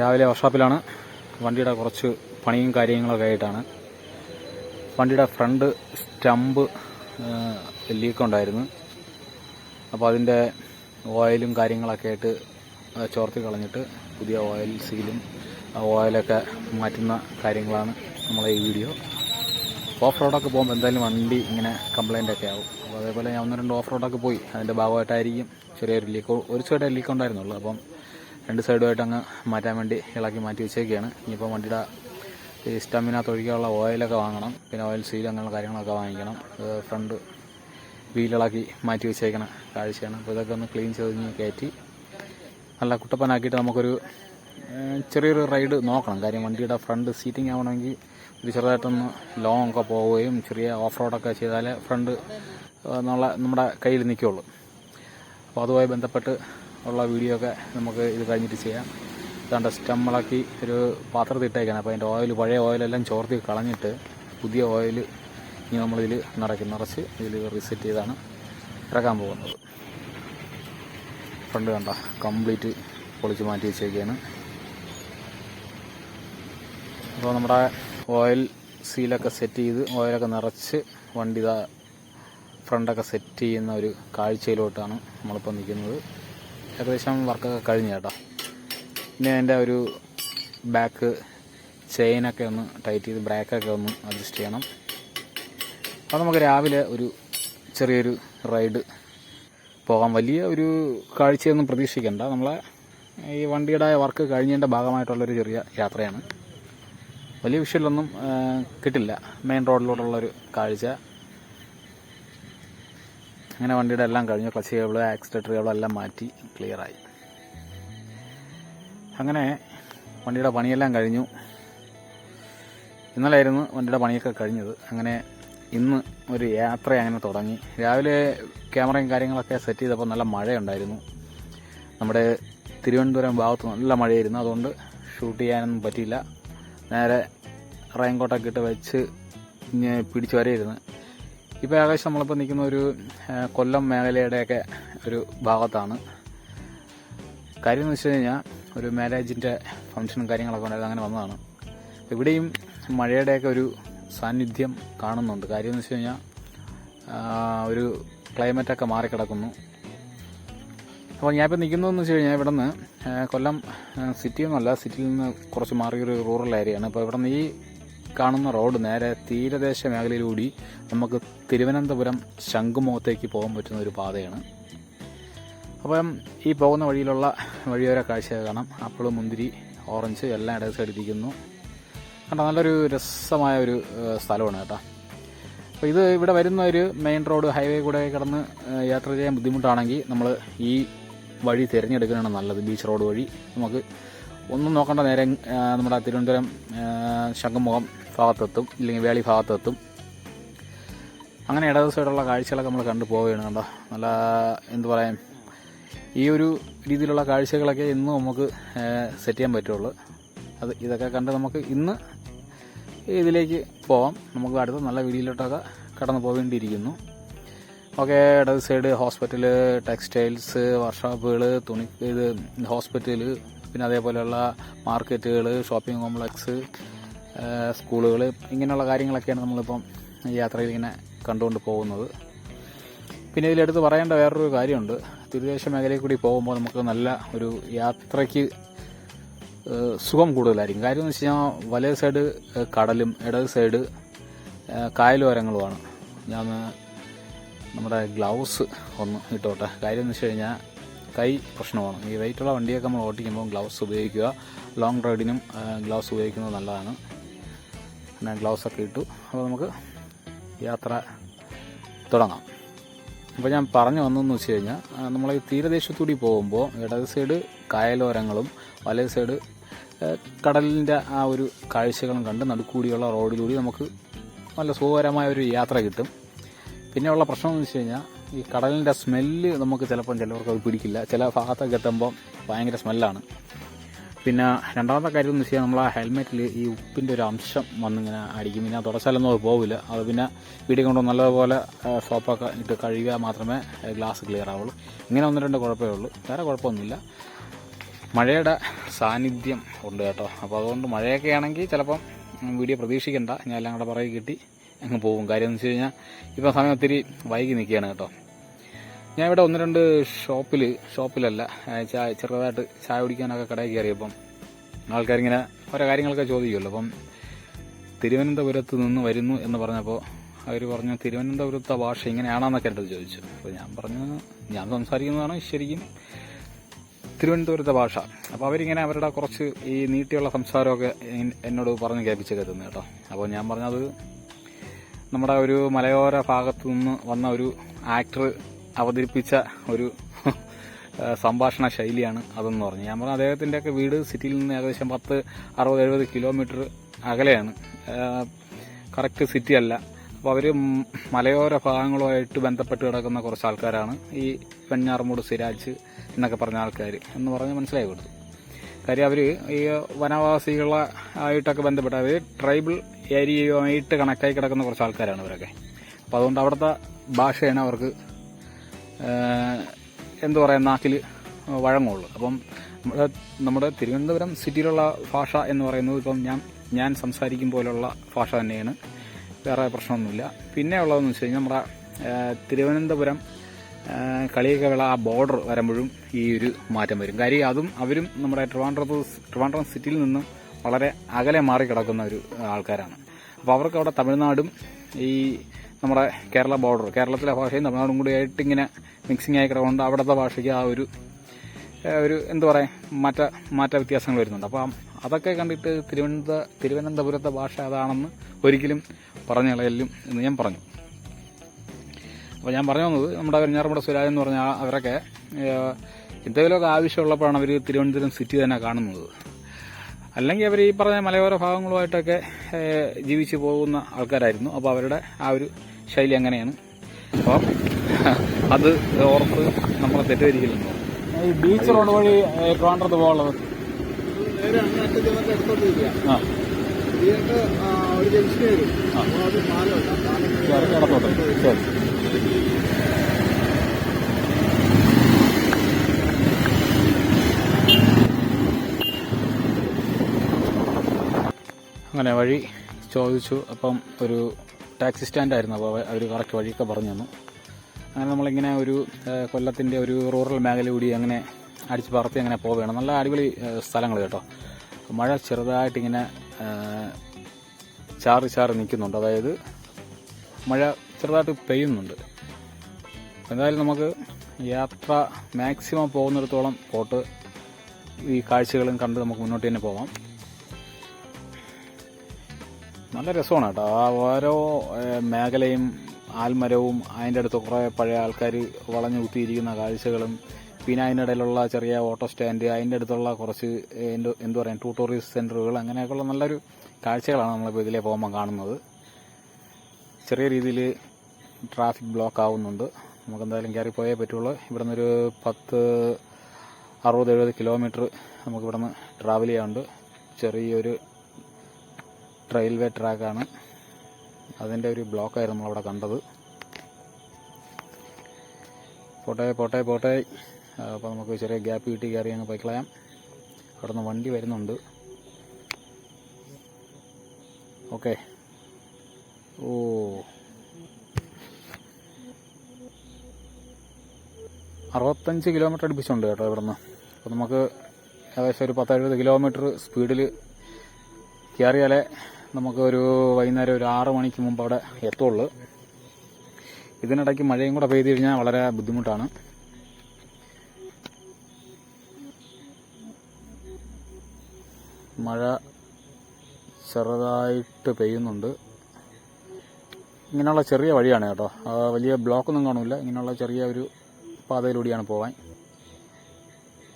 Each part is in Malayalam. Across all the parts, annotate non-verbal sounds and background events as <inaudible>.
രാവിലെ വർക്ക്ഷോപ്പിലാണ് വണ്ടിയുടെ കുറച്ച് പണിയും കാര്യങ്ങളൊക്കെ ആയിട്ടാണ്. വണ്ടിയുടെ ഫ്രണ്ട് സ്റ്റമ്പ് ലീക്ക് ഉണ്ടായിരുന്നു അപ്പോൾ അതിന്റെ ഓയിലും കാര്യങ്ങളൊക്കെ ആയിട്ട് ചോർത്തി കളഞ്ഞിട്ട് പുതിയ ഓയിൽ സീലും ഓയിലൊക്കെ മാറ്റുന്ന കാര്യങ്ങളാണ് നമ്മളെ ഈ വീഡിയോ. ഓഫ് റോഡൊക്കെ പോകുമ്പോൾ എന്തായാലും വണ്ടി ഇങ്ങനെ കംപ്ലൈന്റ് ഒക്കെ ആവും. അപ്പോൾ അതേപോലെ ഞാൻ ഒന്ന് രണ്ട് ഓഫ് റോഡൊക്കെ പോയി. അതിന്റെ ഭാഗമായിട്ടായിരിക്കും ചെറിയൊരു ലീക്ക് ഒരു സൈഡേ ലീക്ക് ഉണ്ടായിരുന്നുള്ളൂ. അപ്പം രണ്ട് സൈഡുമായിട്ട് അങ്ങ് മാറ്റാൻ വേണ്ടി ഇളക്കി മാറ്റി വെച്ചേക്കാണ്. ഇനിയിപ്പോൾ വണ്ടിയുടെ ഈ സ്റ്റമ്മിനകത്ത് ഒഴിക്കാനുള്ള ഓയിലൊക്കെ വാങ്ങണം. പിന്നെ ഓയിൽ സീൽ അങ്ങനെയുള്ള കാര്യങ്ങളൊക്കെ വാങ്ങിക്കണം. ഫ്രണ്ട് വീലിളക്കി മാറ്റി വെച്ചേക്കണ കാഴ്ചയാണ്. അപ്പോൾ ഇതൊക്കെ ഒന്ന് ക്ലീൻ ചെയ്ത് കയറ്റി നല്ല കുട്ടപ്പനാക്കിയിട്ട് നമുക്കൊരു ചെറിയൊരു റൈഡ് നോക്കണം. കാര്യം വണ്ടിയുടെ ഫ്രണ്ട് സീറ്റിംഗ് ആവണമെങ്കിൽ ഒരു ചെറുതായിട്ടൊന്ന് ലോങ് ഒക്കെ പോവുകയും ചെറിയ ഓഫ് റോഡൊക്കെ ചെയ്താലേ ഫ്രണ്ട് നമ്മളെ നമ്മുടെ കയ്യിൽ നിൽക്കുകയുള്ളൂ. അപ്പോൾ അതുമായി ബന്ധപ്പെട്ട് ഉള്ള വീഡിയോ ഒക്കെ നമുക്ക് ഇത് കഴിഞ്ഞിട്ട് ചെയ്യാം. ഇതാണ്ട് സ്റ്റമ്മിളക്കി ഒരു പാത്രത്തിൽ ഇട്ടേക്കാണ് അപ്പോൾ അതിന്റെ ഓയിൽ പഴയ ഓയിലെല്ലാം ചോർത്തി കളഞ്ഞിട്ട് പുതിയ ഓയിൽ ഇനി നമ്മളിതിൽ നിറയ്ക്കും നിറച്ച് ഇതിൽ റീസെറ്റ് ചെയ്താണ് ഇറക്കാൻ പോകുന്നത്. ഫ്രണ്ട് കണ്ട കംപ്ലീറ്റ് പൊളിച്ച് മാറ്റി വെച്ചേക്കാണ്. അപ്പോൾ നമ്മുടെ ഓയിൽ സീലൊക്കെ സെറ്റ് ചെയ്ത് ഓയിലൊക്കെ നിറച്ച് വണ്ടി ഇതാ ഫ്രണ്ടൊക്കെ സെറ്റ് ചെയ്യുന്ന ഒരു കാഴ്ചയിലോട്ടാണ് നമ്മളിപ്പോൾ നിൽക്കുന്നത്. ഏകദേശം വർക്കൊക്കെ കഴിഞ്ഞു കേട്ടോ. പിന്നെ അതിന്റെ ഒരു ബാക്ക് ചെയിനൊക്കെ ഒന്ന് ടൈറ്റ് ചെയ്ത് ബ്രേക്കൊക്കെ ഒന്ന് അഡ്ജസ്റ്റ് ചെയ്യണം. അപ്പോൾ നമുക്ക് രാവിലെ ഒരു ചെറിയൊരു റൈഡ് പോകാം. വലിയ ഒരു കാഴ്ചയൊന്നും പ്രതീക്ഷിക്കേണ്ട. നമ്മളെ ഈ വണ്ടിയുടെ വർക്ക് കഴിഞ്ഞതിന്റെ ഭാഗമായിട്ടുള്ളൊരു ചെറിയ യാത്രയാണ്. വലിയ വിഷയമൊന്നും കിട്ടില്ല. മെയിൻ റോഡിലോട്ടുള്ളൊരു കാഴ്ച. അങ്ങനെ വണ്ടിയുടെ എല്ലാം കഴിഞ്ഞു. ക്ലച്ച് കേബിൾ ആക്സിലേറ്റർ കേബിൾ എല്ലാം മാറ്റി ക്ലിയറായി അങ്ങനെ വണ്ടിയുടെ പണിയെല്ലാം കഴിഞ്ഞു. ഇന്നലെയായിരുന്നു വണ്ടിയുടെ പണിയൊക്കെ കഴിഞ്ഞത്. അങ്ങനെ ഇന്ന് ഒരു യാത്ര അങ്ങനെ തുടങ്ങി. രാവിലെ ക്യാമറയും കാര്യങ്ങളൊക്കെ സെറ്റ് ചെയ്തപ്പോൾ നല്ല മഴയുണ്ടായിരുന്നു. നമ്മുടെ തിരുവനന്തപുരം ഭാഗത്ത് നല്ല മഴയായിരുന്നു. അതുകൊണ്ട് ഷൂട്ട് ചെയ്യാനൊന്നും പറ്റിയില്ല. നേരെ റെയിൻകോട്ടൊക്കെ ഇട്ട് വെച്ച് പിടിച്ചു വരെയിരുന്ന് ഇപ്പോൾ ഏകദേശം നമ്മളിപ്പോൾ നിൽക്കുന്ന ഒരു കൊല്ലം മേഖലയുടെയൊക്കെ ഒരു ഭാഗത്താണ്. കാര്യം എന്ന് വെച്ച് കഴിഞ്ഞാൽ ഒരു മാരേജിന്റെ ഫംഗ്ഷനും കാര്യങ്ങളൊക്കെ ഉണ്ടായത് അങ്ങനെ വന്നതാണ്. ഇവിടെയും മഴയുടെയൊക്കെ ഒരു സാന്നിധ്യം കാണുന്നുണ്ട്. കാര്യം എന്ന് വെച്ച് കഴിഞ്ഞാൽ ഒരു ക്ലൈമറ്റൊക്കെ മാറിക്കിടക്കുന്നു. അപ്പോൾ ഞാനിപ്പോൾ നിൽക്കുന്നതെന്ന് വെച്ച് കഴിഞ്ഞാൽ ഇവിടെ നിന്ന് കൊല്ലം സിറ്റിയിൽ നിന്നല്ല സിറ്റിയിൽ നിന്ന് കുറച്ച് മാറിയൊരു റൂറൽ ഏരിയയാണ് അപ്പോൾ ഇവിടെ നിന്ന് ഈ കാണുന്ന റോഡ് നേരെ തീരദേശ മേഖലയിലൂടി നമുക്ക് തിരുവനന്തപുരം ശംഖുമുഖത്തേക്ക് പോകാൻ പറ്റുന്ന ഒരു പാതയാണ്. അപ്പം ഈ പോകുന്ന വഴിയിലുള്ള വഴിയോര കാഴ്ച കാണാം. ആപ്പിൾ മുന്തിരി ഓറഞ്ച് എല്ലാം ഇടത് സൈഡിൽ കണ്ടോ നല്ലൊരു രസമായ ഒരു സ്ഥലമാണ് കേട്ടോ. അപ്പോൾ ഇത് ഇവിടെ വരുന്ന ഒരു മെയിൻ റോഡ് ഹൈവേ കൂടെ കിടന്ന് യാത്ര ചെയ്യാൻ ബുദ്ധിമുട്ടാണെങ്കിൽ നമ്മൾ ഈ വഴി തിരഞ്ഞെടുക്കുന്നതാണ് നല്ലത്. ബീച്ച് റോഡ് വഴി നമുക്ക് ഒന്നും നോക്കേണ്ട നേരെ നമ്മുടെ തിരുവനന്തപുരം ശംഖുമുഖം ഭാഗത്തെത്തും ഇല്ലെങ്കിൽ വേളി ഭാഗത്തെത്തും. അങ്ങനെ ഇടത് കാഴ്ചകളൊക്കെ നമ്മൾ കണ്ടു പോവുകയാണ് കണ്ടോ. നല്ല എന്തു പറയാം ഈ ഒരു രീതിയിലുള്ള കാഴ്ചകളൊക്കെ ഇന്ന് നമുക്ക് സെറ്റ് ചെയ്യാൻ പറ്റുള്ളൂ. അത് ഇതൊക്കെ കണ്ട് നമുക്ക് ഇന്ന് ഇതിലേക്ക് പോവാം. നമുക്ക് അടുത്ത നല്ല വീഡിയോയിലോട്ടൊക്കെ കടന്നു പോവേണ്ടിയിരിക്കുന്നു. ഓക്കെ ഇടത് സൈഡ് ഹോസ്പിറ്റൽ ടെക്സ്റ്റൈൽസ് വർക്ക്ഷോപ്പുകൾ തുണി ഇത് ഹോസ്പിറ്റൽ പിന്നെ അതേപോലെയുള്ള മാർക്കറ്റുകൾ ഷോപ്പിംഗ് കോംപ്ലക്സ് സ്കൂളുകൾ ഇങ്ങനെയുള്ള കാര്യങ്ങളൊക്കെയാണ് നമ്മളിപ്പം യാത്രയിൽ ഇങ്ങനെ കണ്ടുകൊണ്ട് പോകുന്നത്. പിന്നെ ഇതിലെടുത്ത് പറയേണ്ട വേറൊരു കാര്യമുണ്ട്. തീരദേശ മേഖലയിൽ കൂടി പോകുമ്പോൾ നമുക്ക് നല്ല ഒരു യാത്രയ്ക്ക് സുഖം കൂടുതലായിരിക്കും. കാര്യം എന്ന് വെച്ച് കഴിഞ്ഞാൽ വലിയ സൈഡ് കടലും ഇടത് സൈഡ് കായലോരങ്ങളുമാണ് ഞാൻ നമ്മുടെ ഗ്ലൗസ് ഒന്ന് ഇട്ടോട്ടെ. കാര്യം എന്ന് വെച്ച് കഴിഞ്ഞാൽ കൈ പ്രശ്നമാണ്. ഈ വെയിറ്റുള്ള വണ്ടിയൊക്കെ നമ്മൾ ഓട്ടിക്കുമ്പോൾ ഗ്ലൗസ് ഉപയോഗിക്കുക. ലോങ് റൈഡിനും ഗ്ലൗസ് ഉപയോഗിക്കുന്നത് നല്ലതാണ്. പിന്നെ ഗ്ലൗസ് ഒക്കെ ഇട്ടു. അപ്പോൾ നമുക്ക് യാത്ര തുടങ്ങാം. അപ്പോൾ ഞാൻ പറഞ്ഞു വന്നതെന്ന് വെച്ച് കഴിഞ്ഞാൽ നമ്മൾ ഈ തീരദേശത്തൂടി പോകുമ്പോൾ ഇടത് സൈഡ് കായലോരങ്ങളും വലേ സൈഡ് കടലിന്റെ ആ ഒരു കാഴ്ചകളും കണ്ട് നടുക്കൂടിയുള്ള റോഡിലൂടെ നമുക്ക് നല്ല സുഖകരമായ ഒരു യാത്ര കിട്ടും. പിന്നെ ഉള്ള പ്രശ്നം എന്ന് വെച്ച് കഴിഞ്ഞാൽ ഈ കടലിന്റെ സ്മെല്ല് നമുക്ക് ചിലപ്പം ചിലവർക്ക് അത് പിടിക്കില്ല. ചില ഭാഗത്തൊക്കെ എത്തുമ്പോൾ ഭയങ്കര സ്മെല്ലാണ്. പിന്നെ രണ്ടാമത്തെ കാര്യം എന്ന് വെച്ചാൽ നമ്മൾ ആ ഹെൽമെറ്റിൽ ഈ ഉപ്പിന്റെ ഒരു അംശം വന്നിങ്ങനെ അടിക്കും. പിന്നെ തുടച്ചാലൊന്നും അത് പോവില്ല. അത് പിന്നെ വീട്ടിൽ കൊണ്ട് നല്ലതുപോലെ ആ, സോപ്പൊക്കെ ഇട്ട് കഴുകിയാൽ മാത്രമേ ഗ്ലാസ് ക്ലിയർ ആവുള്ളൂ. ഇങ്ങനെ ഒന്ന് രണ്ട് കുഴപ്പമേ ഉള്ളൂ. വേറെ കുഴപ്പമൊന്നുമില്ല. മഴയുടെ സാന്നിധ്യം ഉണ്ട് കേട്ടോ. അപ്പോൾ അതുകൊണ്ട് മഴയൊക്കെ ആണെങ്കിൽ ചിലപ്പം വീഡിയോ പ്രതീക്ഷിക്കേണ്ട. ഞാൻ എല്ലാം കൂടെ പറയി കിട്ടി അങ്ങ് പോകും. കാര്യം എന്ന് വെച്ച് കഴിഞ്ഞാൽ ഇപ്പോൾ സമയം ഒത്തിരി വൈകി നിൽക്കുകയാണ് കേട്ടോ. ഞാൻ ഇവിടെ ഒന്ന് രണ്ട് ഷോപ്പിൽ ഷോപ്പിലല്ല ചായ ചെറുതായിട്ട് ചായ കുടിക്കാനൊക്കെ കടയിൽ കയറിയപ്പം ആൾക്കാരിങ്ങനെ ഓരോ കാര്യങ്ങളൊക്കെ ചോദിക്കുമല്ലോ. അപ്പം തിരുവനന്തപുരത്ത് നിന്ന് വരുന്നു എന്ന് പറഞ്ഞപ്പോൾ അവർ പറഞ്ഞു തിരുവനന്തപുരത്തെ ഭാഷ ഇങ്ങനെയാണെന്നൊക്കെ എന്റെ ചോദിച്ചു. അപ്പോൾ ഞാൻ പറഞ്ഞു ഞാൻ സംസാരിക്കുന്നതാണ് ശരിക്കും തിരുവനന്തപുരത്തെ ഭാഷ. അപ്പോൾ അവരിങ്ങനെ അവരുടെ കുറച്ച് ഈ നീട്ടിയുള്ള സംസാരമൊക്കെ എന്നോട് പറഞ്ഞ് കേൾപ്പിച്ചൊക്കെ തന്നു കേട്ടോ. അപ്പോൾ ഞാൻ പറഞ്ഞത് നമ്മുടെ ഒരു മലയോര ഭാഗത്തു നിന്ന് വന്ന ഒരു ആക്ടർ അവതരിപ്പിച്ച ഒരു <laughs> സംഭാഷണ ശൈലിയാണ് അതെന്ന് പറഞ്ഞു. ഞാൻ പറഞ്ഞു അദ്ദേഹത്തിന്റെയൊക്കെ വീട് സിറ്റിയിൽ നിന്ന് ഏകദേശം പത്ത് അറുപത് എഴുപത് കിലോമീറ്റർ അകലെയാണ്. കറക്റ്റ് സിറ്റി അല്ല. അപ്പോൾ അവർ മലയോര ഭാഗങ്ങളുമായിട്ട് ബന്ധപ്പെട്ട് കിടക്കുന്ന കുറച്ച് ആൾക്കാരാണ്. ഈ വെഞ്ഞാറമൂട് സിരാജ് എന്നൊക്കെ പറഞ്ഞ ആൾക്കാർ എന്ന് പറഞ്ഞ് മനസ്സിലായി കൊടുത്തു. കാര്യം അവർ ഈ വനവാസികളെ ആയിട്ടൊക്കെ ബന്ധപ്പെട്ട് അതായത് ട്രൈബൽ ഏരിയയുമായിട്ട് കണക്റ്റായി കിടക്കുന്ന കുറച്ച് ആൾക്കാരാണ് ഇവരൊക്കെ. അപ്പോൾ അതുകൊണ്ട് അവിടുത്തെ ഭാഷയാണ് അവർക്ക് എന്തു പറയാം നാക്കിൽ വഴങ്ങുള്ളൂ. അപ്പം നമ്മുടെ നമ്മുടെ തിരുവനന്തപുരം സിറ്റിയിലുള്ള ഭാഷ എന്ന് പറയുന്നത് ഇപ്പം ഞാൻ ഞാൻ സംസാരിക്കും പോലുള്ള ഭാഷ തന്നെയാണ്. വേറെ പ്രശ്നമൊന്നുമില്ല. പിന്നെ ഉള്ളതെന്ന് വെച്ച് കഴിഞ്ഞാൽ നമ്മുടെ തിരുവനന്തപുരം ഏഹ്, വിള ആ ബോർഡർ വരുമ്പോഴും ഈ ഒരു മാറ്റം വരും. കാര്യം അതും അവരും നമ്മുടെ ട്രിവാൻഡ്രത്ത് ട്രിവാൻഡ്രം സിറ്റിയിൽ നിന്നും വളരെ അകലെ മാറി കിടക്കുന്ന ഒരു ആൾക്കാരാണ്. അപ്പോൾ അവർക്ക് അവിടെ തമിഴ്നാടും ഈ നമ്മുടെ കേരള ബോർഡർ കേരളത്തിലെ ഭാഷയും തമിഴ്നാടും കൂടി ആയിട്ട് ഇങ്ങനെ മിക്സിംഗ് ആയി കിടക്കുന്നുണ്ട് അവിടുത്തെ ഭാഷയ്ക്ക് ആ ഒരു ഒരു എന്താ പറയുക മാറ്റ മാറ്റ വ്യത്യാസങ്ങൾ വരുന്നുണ്ട്. അപ്പം അതൊക്കെ കണ്ടിട്ട് തിരുവനന്ത തിരുവനന്തപുരത്തെ ഭാഷ അതാണെന്ന് ഒരിക്കലും പറഞ്ഞു കളയലും എന്ന് ഞാൻ പറഞ്ഞു. അപ്പോൾ ഞാൻ പറഞ്ഞു വന്നത് നമ്മുടെ വെഞ്ഞാറമുട സുരാജ് എന്ന് പറഞ്ഞാൽ അവരൊക്കെ എന്തെങ്കിലുമൊക്കെ ആവശ്യമുള്ളപ്പോഴാണ് അവർ തിരുവനന്തപുരം സിറ്റി തന്നെ കാണുന്നത്. അല്ലെങ്കിൽ അവർ ഈ പറഞ്ഞ മലയോര ഭാഗങ്ങളുമായിട്ടൊക്കെ ജീവിച്ചു പോകുന്ന ആൾക്കാരായിരുന്നു. അപ്പോൾ അവരുടെ ആ ഒരു ശൈലി അങ്ങനെയാണ്. അപ്പോൾ അത് ഓർത്ത് നമ്മളെ തെറ്റിദ്ധരിക്കലുണ്ടോ? ഈ ബീച്ച് റോഡ് വഴി ട്രിവാൻഡ്രത്ത് പോകാനുള്ളത്? ആ. ഒരു ജംഗ്ഷൻ വരും ശരി അങ്ങനെ വഴി ചോദിച്ചു. അപ്പം ഒരു ടാക്സി സ്റ്റാൻഡായിരുന്നു. അപ്പോൾ അവർ കറക്റ്റ് വഴിയൊക്കെ പറഞ്ഞു തന്നു അങ്ങനെ നമ്മളിങ്ങനെ ഒരു കൊല്ലത്തിന്റെ ഒരു റൂറൽ മേഖല കൂടി അങ്ങനെ അടിച്ച് പറത്തി അങ്ങനെ പോവുകയാണ്. നല്ല അടിപൊളി സ്ഥലങ്ങൾ കേട്ടോ. മഴ ചെറുതായിട്ടിങ്ങനെ ചാറി ചാറി നിൽക്കുന്നുണ്ട്. അതായത് മഴ ചെറുതായിട്ട് പെയ്യുന്നുണ്ട്. എന്തായാലും നമുക്ക് യാത്ര മാക്സിമം പോകുന്നിടത്തോളം പോട്ട് ഈ കാഴ്ചകളും കണ്ട് നമുക്ക് മുന്നോട്ട് തന്നെ പോകാം നല്ല രസമാണ് കേട്ടോ. ആ ഓരോ മേഖലയും ആൽമരവും അതിന്റെ അടുത്ത് കുറേ പഴയ ആൾക്കാർ വളഞ്ഞു കുത്തിയിരിക്കുന്ന കാഴ്ചകളും പിന്നെ ഇടയിലുള്ള ചെറിയ ഓട്ടോ സ്റ്റാൻഡ് അതിന്റെ അടുത്തുള്ള കുറച്ച് എന്ത് പറയാം ട്യൂട്ടോറിയൽസ് സെന്ററുകൾ അങ്ങനെയൊക്കെയുള്ള നല്ലൊരു കാഴ്ചകളാണ് നമ്മളിപ്പോൾ ഇതിലേ പോകുമ്പോൾ കാണുന്നത്. ചെറിയ രീതിയിൽ ട്രാഫിക് ബ്ലോക്ക് ആവുന്നുണ്ട്. നമുക്ക് എന്തായാലും കയറി പോയേ പറ്റുള്ളൂ. ഇവിടെ നിന്നൊരു പത്ത് അറുപത് എഴുപത് കിലോമീറ്റർ നമുക്ക് ട്രാവൽ ചെയ്യാറുണ്ട് ചെറിയൊരു റെയിൽവേ ട്രാക്കാണ് അതിന്റെ ഒരു ബ്ലോക്കായിരുന്നു നമ്മളവിടെ കണ്ടത്. പോട്ടെ പോട്ടെ പോട്ടെ. അപ്പോൾ നമുക്ക് ചെറിയ ഗ്യാപ്പ് കിട്ടി കയറി അങ്ങ് പോയിക്കളയാം അവിടെ നിന്ന് വണ്ടി വരുന്നുണ്ട്. ഓക്കെ. ഓ. അറുപത്തഞ്ച് കിലോമീറ്റർ അടുപ്പിച്ചുണ്ട് കേട്ടോ ഇവിടുന്ന്. അപ്പോൾ നമുക്ക് ഏകദേശം ഒരു പത്തെഴുപത് കിലോമീറ്റർ സ്പീഡിൽ കയറിയാലേ നമുക്ക് ഒരു വൈകുന്നേരം ഒരു ആറ് മണിക്ക് മുമ്പ് അവിടെ എത്തുള്ളൂ. ഇതിനിടയ്ക്ക് മഴയും കൂടെ പെയ്തു കഴിഞ്ഞാൽ വളരെ ബുദ്ധിമുട്ടാണ്. മഴ ചെറുതായിട്ട് പെയ്യുന്നുണ്ട്. ഇങ്ങനെയുള്ള ചെറിയ വഴിയാണ് കേട്ടോ. വലിയ ബ്ലോക്കൊന്നും കാണില്ല. ഇങ്ങനെയുള്ള ചെറിയ ഒരു പാതയിലൂടെയാണ് പോവാൻ.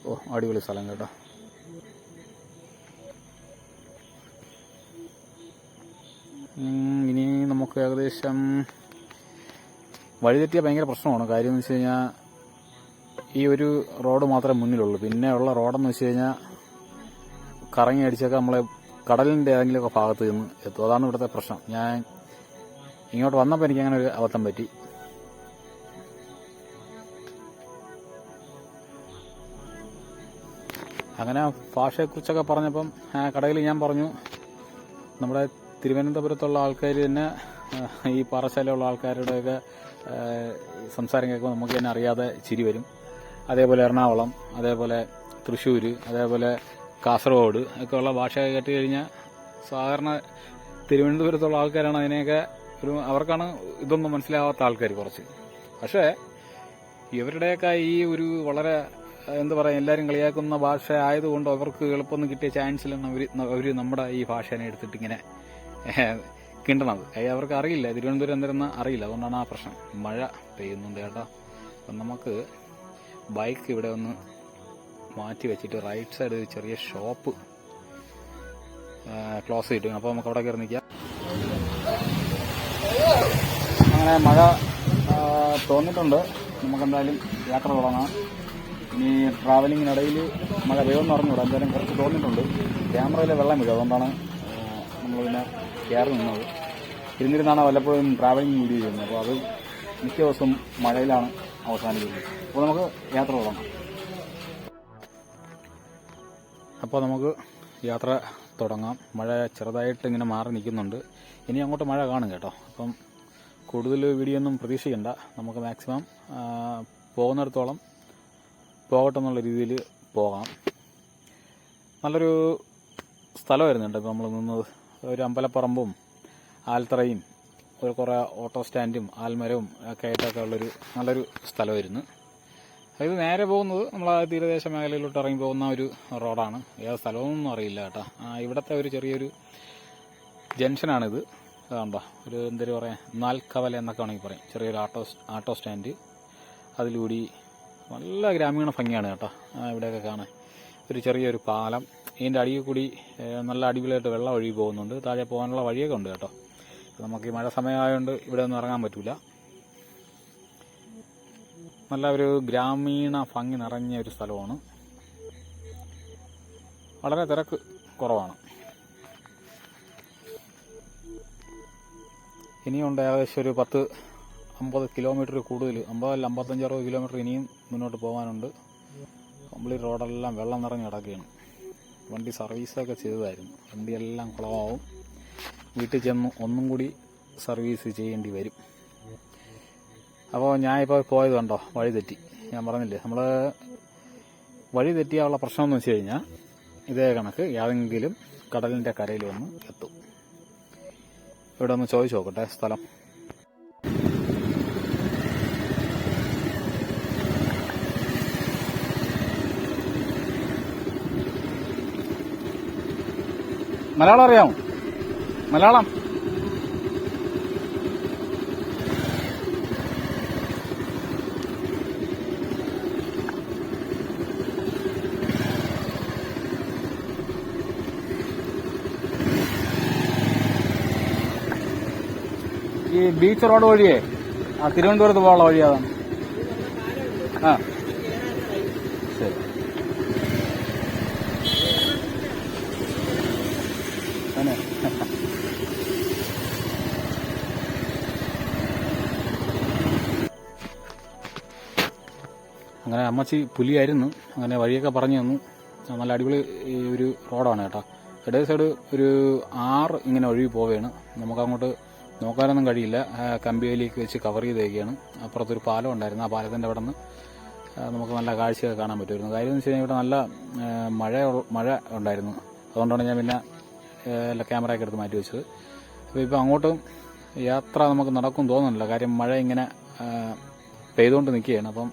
ഓ അടിപൊളി സ്ഥലം കേട്ടോ. നമുക്ക് ഏകദേശം വഴിതെറ്റിയ ഭയങ്കര പ്രശ്നമാണ്. കാര്യം എന്ന് വെച്ച് കഴിഞ്ഞാൽ ഈ ഒരു റോഡ് മാത്രമേ മുന്നിലുള്ളൂ. പിന്നെ ഉള്ള റോഡെന്ന് വെച്ച് കഴിഞ്ഞാൽ കറങ്ങി അടിച്ചൊക്കെ നമ്മളെ കടലിന്റെ ഏതെങ്കിലുമൊക്കെ ഭാഗത്ത് നിന്ന് എത്തും. അതാണ് ഇവിടുത്തെ പ്രശ്നം. ഞാൻ ഇങ്ങോട്ട് വന്നപ്പോൾ എനിക്ക് അങ്ങനെ ഒരു അബദ്ധം പറ്റി. അങ്ങനെ ഭാഷയെക്കുറിച്ചൊക്കെ പറഞ്ഞപ്പം കടയിൽ ഞാൻ പറഞ്ഞു നമ്മുടെ തിരുവനന്തപുരത്തുള്ള ആൾക്കാർ തന്നെ ഈ പാറശാലയുള്ള ആൾക്കാരുടെയൊക്കെ സംസാരം കേൾക്കുമ്പോൾ നമുക്ക് തന്നെ അറിയാതെ ചിരി വരും. അതേപോലെ എറണാകുളം അതേപോലെ തൃശ്ശൂർ അതേപോലെ കാസർഗോഡ് ഒക്കെയുള്ള ഭാഷ കേട്ട് കഴിഞ്ഞാൽ സാധാരണ തിരുവനന്തപുരത്തുള്ള ആൾക്കാരാണ് അതിനെയൊക്കെ ഒരു അവർക്കാണ് ഇതൊന്നും മനസ്സിലാവാത്ത ആൾക്കാർ കുറച്ച്. പക്ഷേ ഇവരുടെയൊക്കെ ഈ ഒരു വളരെ എന്താ പറയുക എല്ലാവരും കളിയാക്കുന്ന ഭാഷ ആയതുകൊണ്ട് അവർക്ക് എളുപ്പമൊന്നും കിട്ടിയ ചാൻസിലാണ് അവർ അവർ നമ്മുടെ ഈ ഭാഷേനെ എടുത്തിട്ട് ഇങ്ങനെ കിണ്ടണത്. അവർക്ക് അറിയില്ല. തിരുവനന്തപുരം എന്തിരുന്ന് അറിയില്ല. അതുകൊണ്ടാണ് ആ പ്രശ്നം. മഴ പെയ്യുന്നുണ്ട് കേട്ടോ. അപ്പം നമുക്ക് ബൈക്ക് ഇവിടെ ഒന്ന് മാറ്റി വെച്ചിട്ട് റൈറ്റ് സൈഡ് ഒരു ചെറിയ ഷോപ്പ് ക്ലോസ് ചെയ്തിട്ട് അപ്പോൾ നമുക്ക് അവിടെ കയറി നിൽക്കാം. അങ്ങനെ മഴ തോന്നിയിട്ടുണ്ട്. നമുക്കെന്തായാലും യാത്ര തുടങ്ങാം. ഇനി ട്രാവലിങ്ങിനിടയിൽ മഴ വേഗം നിറഞ്ഞുകൂടാ എന്തായാലും കുറച്ച് തോന്നിയിട്ടുണ്ട്. ക്യാമറയിൽ വെള്ളം വീഴും. അതുകൊണ്ടാണ് നമ്മൾ പിന്നെ കയറി നിന്നത്. ഇരുന്നിരുന്നാണ് വല്ലപ്പോഴും ട്രാവലിംഗ് വീഡിയോ ചെയ്യുന്നത്. അപ്പോൾ അത് മിക്ക ദിവസവും മഴയിലാണ് അവസാനിക്കുന്നത്. അപ്പോൾ നമുക്ക് യാത്ര തുടങ്ങാം. അപ്പോൾ നമുക്ക് യാത്ര തുടങ്ങാം. മഴ ചെറുതായിട്ട് ഇങ്ങനെ മാറി നിൽക്കുന്നുണ്ട്. ഇനി അങ്ങോട്ട് മഴ കാണും കേട്ടോ. അപ്പം കൂടുതൽ വീഡിയോ ഒന്നും പ്രതീക്ഷിക്കണ്ട. നമുക്ക് മാക്സിമം പോകുന്നിടത്തോളം പോകട്ടെ എന്നുള്ള രീതിയിൽ പോകാം. നല്ലൊരു സ്ഥലമായിരുന്നു കേട്ടോ ഇപ്പോൾ നമ്മൾ നിന്നത്. ഒരു അമ്പലപ്പറമ്പും ആൽത്തറയും ഒരു കുറേ ഓട്ടോ സ്റ്റാൻഡും ആൽമരവും ഒക്കെ ആയിട്ടൊക്കെ ഉള്ളൊരു നല്ലൊരു സ്ഥലമായിരുന്നു. ഇത് നേരെ പോകുന്നത് നമ്മൾ ആ തീരദേശ മേഖലയിലോട്ട് ഇറങ്ങി പോകുന്ന ഒരു റോഡാണ്. ഏത് സ്ഥലമൊന്നും അറിയില്ല കേട്ടോ. ഇവിടുത്തെ ഒരു ചെറിയൊരു ജംഗ്ഷനാണിത്. അതുകൊണ്ടോ ഒരു എന്തൊരു പറയാം നാൽക്കവല എന്നൊക്കെ വേണമെങ്കിൽ പറയും. ചെറിയൊരു ആട്ടോ ആട്ടോ സ്റ്റാൻഡ്. അതിലൂടി നല്ല ഗ്രാമീണ ഭംഗിയാണ് കേട്ടോ ഇവിടെയൊക്കെ കാണാൻ. ഒരു ചെറിയൊരു പാലം ഇതിന്റെ അടിയിൽ കൂടി നല്ല അടിപൊളിയായിട്ട് വെള്ളം ഒഴുകി പോകുന്നുണ്ട്. താഴെ പോകാനുള്ള വഴിയൊക്കെ ഉണ്ട് കേട്ടോ. നമുക്ക് ഈ മഴ സമയമായതുകൊണ്ട് ഇവിടെ ഒന്നും ഇറങ്ങാൻ പറ്റില്ല നല്ല ഒരു ഗ്രാമീണ ഭംഗി നിറഞ്ഞ ഒരു സ്ഥലമാണ്. വളരെ തിരക്ക് കുറവാണ്. ഇനിയുണ്ട് ഏകദേശം ഒരു പത്ത് അമ്പത് കിലോമീറ്റർ കൂടുതൽ അമ്പതല്ല അമ്പത്തഞ്ച് അറുപത് കിലോമീറ്റർ ഇനിയും മുന്നോട്ട് പോകാനുണ്ട്. കംപ്ലീറ്റ് റോഡെല്ലാം വെള്ളം നിറഞ്ഞ് കിടക്കുകയാണ്. വണ്ടി സർവീസൊക്കെ ചെയ്തതായിരുന്നു. വണ്ടിയെല്ലാം കുളമാവും വീട്ടിൽ ചെന്ന് ഒന്നും കൂടി സർവീസ് ചെയ്യേണ്ടി വരും. അപ്പോൾ ഞാൻ ഇപ്പോൾ പോയത് കണ്ടോ? വഴി തെറ്റി. ഞാൻ പറഞ്ഞില്ലേ നമ്മൾ വഴി തെറ്റിയാനുള്ള പ്രശ്നം എന്ന് വെച്ച് കഴിഞ്ഞാൽ ഇതേ കണക്ക് ഏതെങ്കിലും കടലിന്റെ കരയിൽ വന്ന് എത്തും. ഇവിടെ ഒന്ന് ചോദിച്ചു നോക്കട്ടെ സ്ഥലം. മലയാളം അറിയാമോ? മലയാളം. ഈ ബീച്ച് റോഡ് വഴിയേ? ആ തിരുവനന്തപുരത്ത് പോകാനുള്ള വഴി ആ. അങ്ങനെ അമ്മച്ചി പുലിയായിരുന്നു. അങ്ങനെ വഴിയൊക്കെ പറഞ്ഞു തന്നു. നല്ല അടിപൊളി ഒരു റോഡാണ് കേട്ടോ. ഇടേ സൈഡ് ഒരു ആറ് ഇങ്ങനെ ഒഴുകി പോവുകയാണ്. നമുക്കങ്ങോട്ട് നോക്കാനൊന്നും കഴിയില്ല. കമ്പിയിലേക്ക് വെച്ച് കവർ ചെയ്തേക്കുകയാണ്. അപ്പുറത്തൊരു പാലം ഉണ്ടായിരുന്നു. ആ പാലത്തിന്റെ അവിടെ നിന്ന് നമുക്ക് നല്ല കാഴ്ചയൊക്കെ കാണാൻ പറ്റുമായിരുന്നു. കാര്യം എന്ന് വെച്ച് കഴിഞ്ഞാൽ ഇവിടെ നല്ല മഴ മഴ ഉണ്ടായിരുന്നു. അതുകൊണ്ടാണ് ഞാൻ പിന്നെ ക്യാമറയൊക്കെ എടുത്ത് മാറ്റി വെച്ചത്. അപ്പോൾ ഇപ്പോൾ അങ്ങോട്ടും യാത്ര നമുക്ക് നടക്കും തോന്നുന്നില്ല. കാര്യം മഴ ഇങ്ങനെ പെയ്തുകൊണ്ട് നിൽക്കുകയാണ്. അപ്പം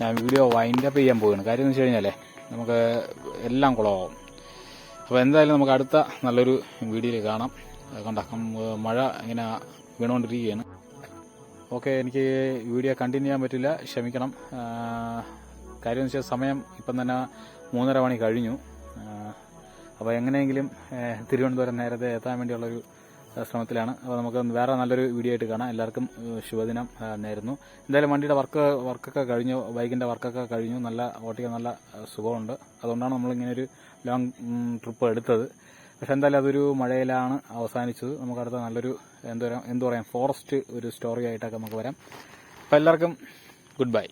ഞാൻ വീഡിയോ വൈൻഡപ്പ് ചെയ്യാൻ പോവുകയാണ്. കാര്യം എന്ന് വെച്ച് കഴിഞ്ഞാലേ നമുക്ക് എല്ലാം കുളമാവും. അപ്പോൾ എന്തായാലും നമുക്ക് അടുത്ത നല്ലൊരു വീഡിയോയിൽ കാണാം. അത് കണ്ട മഴ ഇങ്ങനെ വീണുകൊണ്ടിരിക്കുകയാണ്. ഓക്കെ എനിക്ക് വീഡിയോ കണ്ടിന്യൂ ചെയ്യാൻ പറ്റില്ല. ക്ഷമിക്കണം. കാര്യം എന്ന് വെച്ചാൽ സമയം ഇപ്പം തന്നെ മൂന്നര മണി കഴിഞ്ഞു. അപ്പോൾ എങ്ങനെയെങ്കിലും തിരുവനന്തപുരം നേരത്തെ എത്താൻ വേണ്ടിയുള്ളൊരു ശ്രമത്തിലാണ്. അപ്പോൾ നമുക്ക് വേറെ നല്ലൊരു വീഡിയോ ആയിട്ട് കാണാം. എല്ലാവർക്കും ശുഭദിനം നേരുന്നു. എന്തായാലും വണ്ടിയുടെ വർക്ക് വർക്കൊക്കെ കഴിഞ്ഞു. ബൈക്കിന്റെ വർക്കൊക്കെ കഴിഞ്ഞു. നല്ല ഓട്ടിക്കാൻ നല്ല സുഖമുണ്ട്. അതുകൊണ്ടാണ് നമ്മളിങ്ങനെ ഒരു ലോങ് ട്രിപ്പ് എടുത്തത്. പക്ഷെ എന്തായാലും അതൊരു മഴയിലാണ് അവസാനിച്ചത്. നമുക്ക് അടുത്ത നല്ലൊരു എന്താ എന്തു പറയാം ഫോറസ്റ്റ് ഒരു സ്റ്റോറി ആയിട്ടൊക്കെ നമുക്ക് വരാം. അപ്പോൾ എല്ലാവർക്കും ഗുഡ് ബൈ